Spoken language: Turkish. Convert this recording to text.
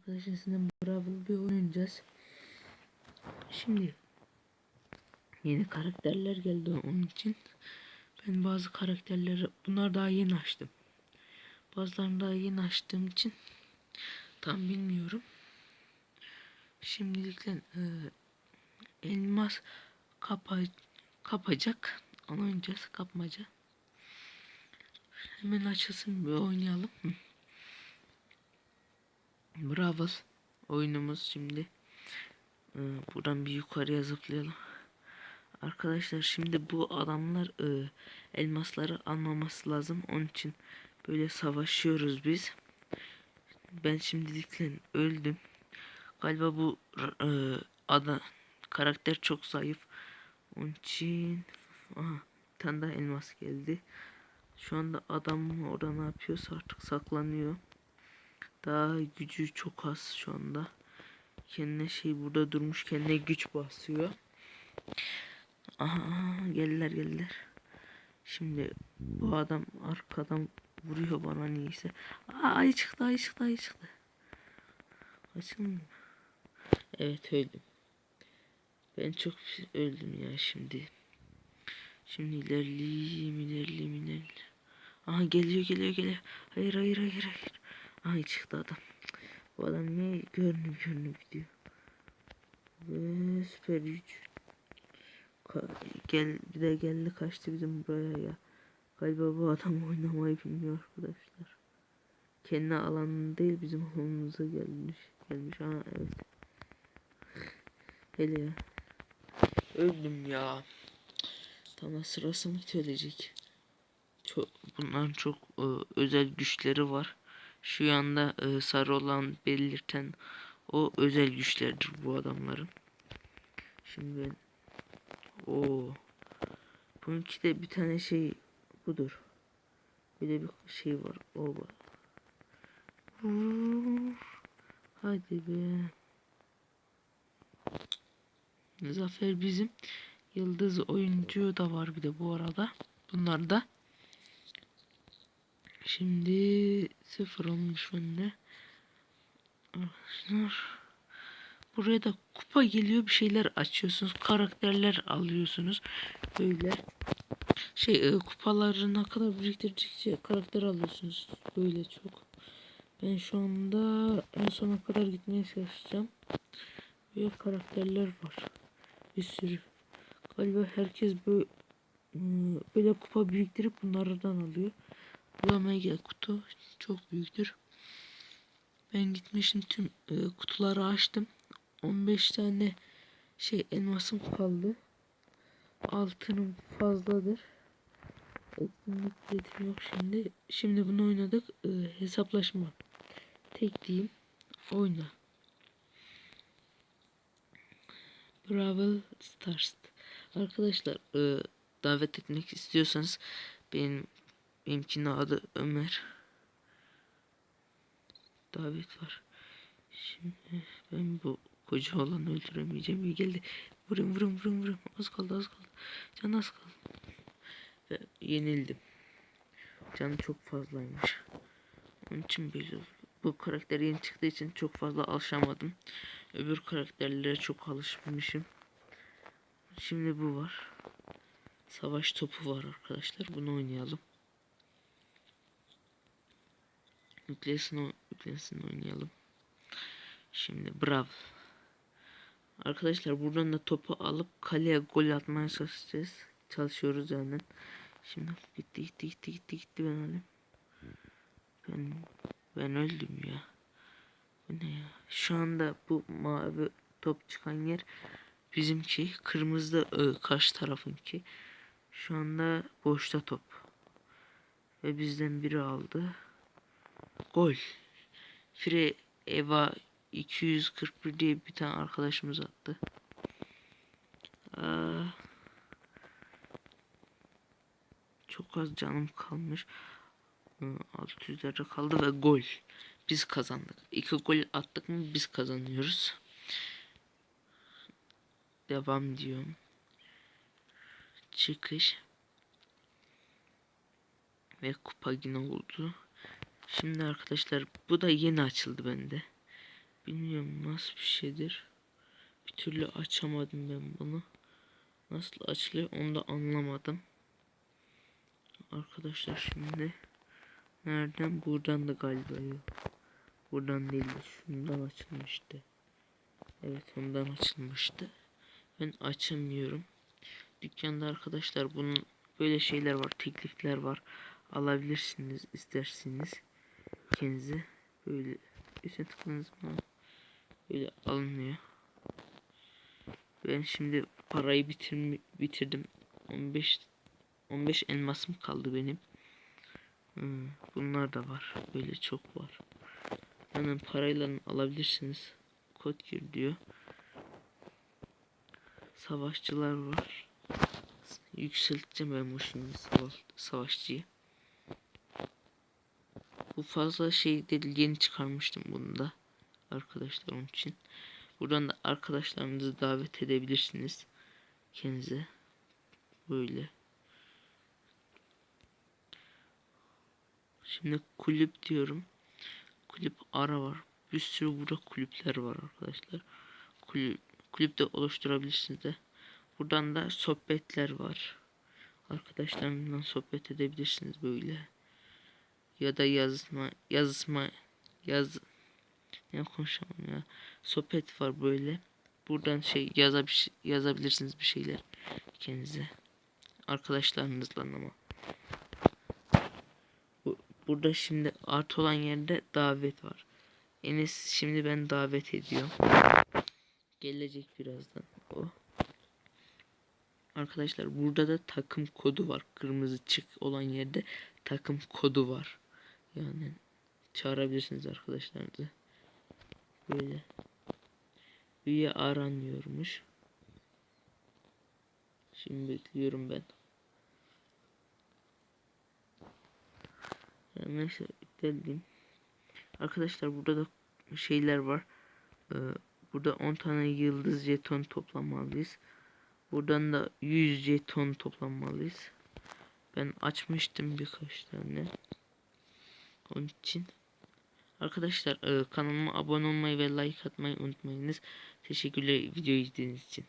Arkadaşlar sizinle Brawl bir oynayacağız. Şimdi yeni karakterler geldi onun için. Ben bazı karakterleri bunlar daha yeni açtım. Bazılarını daha yeni açtığım için tam bilmiyorum. Şimdilikle e, elmas kapa kapacak. Onu oynayacağız kapmaca. Hemen açılsın bir oynayalım. Bravo. Oyunumuz şimdi. Ee, buradan bir yukarıya zıplayalım. Arkadaşlar şimdi bu adamlar e, elmasları almaması lazım. Onun için böyle savaşıyoruz biz. Ben şimdilikle öldüm. Galiba bu e, ada karakter çok zayıf. Onun için aha, bir tane daha elmas geldi. Şu anda adam orada ne yapıyorsa artık saklanıyor. Daha gücü çok az şu anda. Kendine şey burada durmuş kendine güç basıyor. Aha, geldiler geldiler. Şimdi bu adam arkadan vuruyor bana niyeyse. Aa, ay çıktı ay çıktı ay çıktı. Açılmıyor. Evet öldüm. Ben çok öldüm ya şimdi. Şimdi ilerleyeyim ilerleyeyim ilerleyeyim. Aha geliyor geliyor geliyor. Hayır hayır hayır hayır. Ay çıktı adam. Bu adam ne görünüp görünüp gidiyor. Ve süper güç. Gel bir de geldi kaçtı bizim buraya ya. Galiba bu adam oynamayı bilmiyor arkadaşlar. Kendi alanında değil bizim alanımıza gelmiş. Gelmiş ha evet. Hele ya. Öldüm ya. Tamam sırası mı ölecek? Çok, bunların çok e, özel güçleri var. Şu yanda e, sarı olan belirten o özel güçlerdir bu adamların. Şimdi ben o bununki de bir tane şey budur. Bir de bir şey var. O var. Hadi be. Zafer bizim. Yıldız oyuncu da var bir de bu arada. Bunlar da. Şimdi sıfır olmuş bende. Arkadaşlar. Buraya da kupa geliyor bir şeyler açıyorsunuz. Karakterler alıyorsunuz. Böyle. Şey e, kupaları ne kadar biriktirdikçe karakter alıyorsunuz. Böyle çok. Ben şu anda en sona kadar gitmeye çalışacağım. Böyle karakterler var. Bir sürü. Galiba herkes böyle böyle kupa biriktirip bunlardan alıyor. Bu mega kutu çok büyüktür. Ben gitmişim tüm e, kutuları açtım. 15 tane şey elmasım kaldı. Altınım fazladır. Etkinlik bileti yok şimdi. Şimdi bunu oynadık. E, hesaplaşma. Tek diyeyim. Oyna. Brawl Stars. Arkadaşlar e, davet etmek istiyorsanız benim benimkinin adı Ömer. Davet var. Şimdi ben bu koca olanı öldüremeyeceğim. İyi geldi. Vurun vurun vurun vurun. Az kaldı az kaldı. Can az kaldı. Ve yenildim. Canı çok fazlaymış. Onun için böyle bu karakter yeni çıktığı için çok fazla alışamadım. Öbür karakterlere çok alışmışım. Şimdi bu var. Savaş topu var arkadaşlar. Bunu oynayalım. Yüklesin, yüklesin oynayalım. Şimdi bravo. Arkadaşlar buradan da topu alıp kaleye gol atmaya çalışacağız. Çalışıyoruz yani. Şimdi gitti gitti gitti gitti gitti ben öldüm. Ben ben öldüm ya. Bu ne ya? Şu anda bu mavi top çıkan yer bizimki. Kırmızı da karşı tarafınki. Şu anda boşta top. Ve bizden biri aldı. Gol. Fire Eva 241 diye bir tane arkadaşımız attı. Aa, çok az canım kalmış. 600'lerde kaldı ve gol. Biz kazandık. İki gol attık mı biz kazanıyoruz. Devam diyorum. Çıkış. Ve kupa yine oldu. Şimdi arkadaşlar bu da yeni açıldı bende. Bilmiyorum nasıl bir şeydir. Bir türlü açamadım ben bunu. Nasıl açılıyor onu da anlamadım. Arkadaşlar şimdi nereden? Buradan da galiba. Buradan değil de şundan açılmıştı. Evet ondan açılmıştı. Ben açamıyorum. Dükkanda arkadaşlar bunun böyle şeyler var, teklifler var. Alabilirsiniz isterseniz. Kendinize böyle üstüne tıkladınız mı? Böyle alınıyor. Ben şimdi parayı bitirmi bitirdim. 15 15 elmasım kaldı benim. Hmm, bunlar da var. Böyle çok var. Hemen parayla alabilirsiniz. Kod gir diyor. Savaşçılar var. Yükselteceğim ben bu şimdi savaş, savaşçıyı. Bu fazla şey değil yeni çıkarmıştım bunu da. Arkadaşlar onun için. Buradan da arkadaşlarınızı davet edebilirsiniz. Kendinize. Böyle. Şimdi kulüp diyorum. Kulüp ara var. Bir sürü burada kulüpler var arkadaşlar. Kulüp, kulüp de oluşturabilirsiniz de. Buradan da sohbetler var. Arkadaşlarınızla sohbet edebilirsiniz böyle. Ya da yazma, yazma, yaz, ne konuşamam ya. Sohbet var böyle. Buradan şey yazabil yazabilirsiniz bir şeyler kendinize. Arkadaşlarınızla ama. Bu, burada şimdi artı olan yerde davet var. Enes şimdi ben davet ediyorum. Gelecek birazdan o. Arkadaşlar burada da takım kodu var. Kırmızı çık olan yerde takım kodu var. Yani çağırabilirsiniz arkadaşlarınızı. Böyle. Üye aranıyormuş. Şimdi bekliyorum ben. Yani neyse iptal Arkadaşlar burada da şeyler var. Ee, burada 10 tane yıldız jeton toplamalıyız. Buradan da 100 jeton toplanmalıyız. Ben açmıştım birkaç tane. Onun için. Arkadaşlar e, kanalıma abone olmayı ve like atmayı unutmayınız. Teşekkürler video izlediğiniz için.